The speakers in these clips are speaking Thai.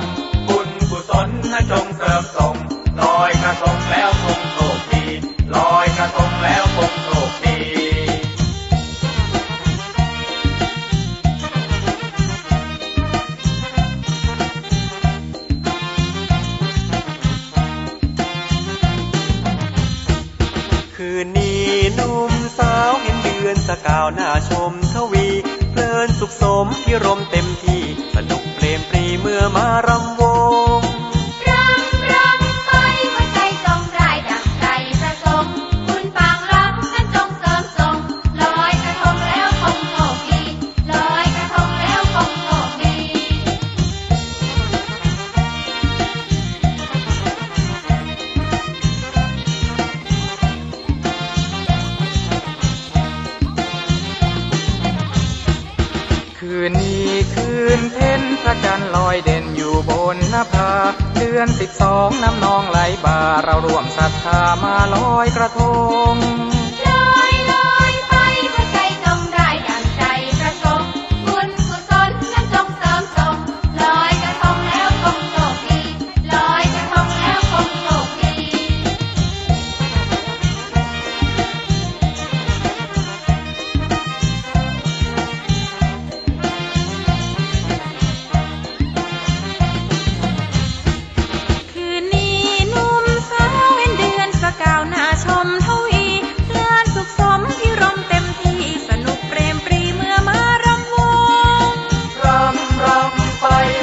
งฆ์บุญกุศลนะจงเสริมส่งลอยกระทงแล้วคงโชคดีลอยกระทงแล้วคงโชคดีคืนนี้หนุ่มสาวเห็นเดือนสกาวหน้าชมทวี เพลินสุขสมพิรมเต็มที่สนุก มื่อมารำวงรำรำไปหัวใจจงได้ดังใจประสงค์คุณปางรักนั้นจงเสริมส่งลอยกระทงแล้วคงโชคดีลอยกระทงแล้วคงโชคดี คืนนี้คื นเพ็ญพระจันทร์ลอยเด่นอยู่บนหน้าผาเดือนสิบสองน้ำนองไหลบ่าเราร่วมศรัทธามาลอยกระทง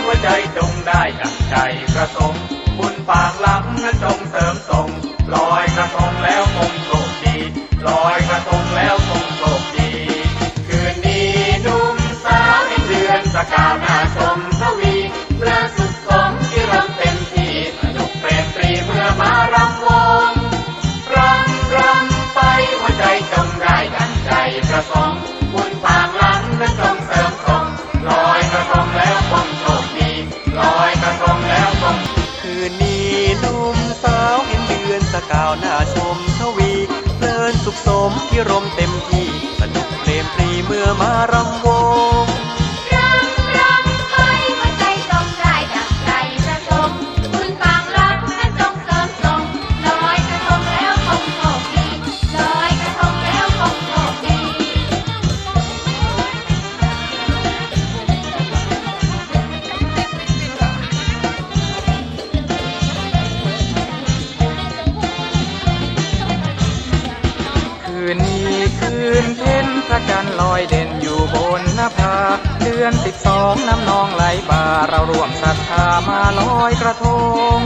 หัวใจจงได้ดังใจประสงค์บุญปากหลังนั้นจงเสริมส่งลอยกระทง ก้าวหน้าชมทวีเพลินสุขสมที่รมเต็มที่ สนุกเพลมปรีเมื่อมารำวง คืนเพ็ญพระจันทร์ลอยเด่นอยู่บนหน้าผาเดือนสิบสองน้ำนองไหลบ่าเราร่วมศรัทธามาลอยกระทง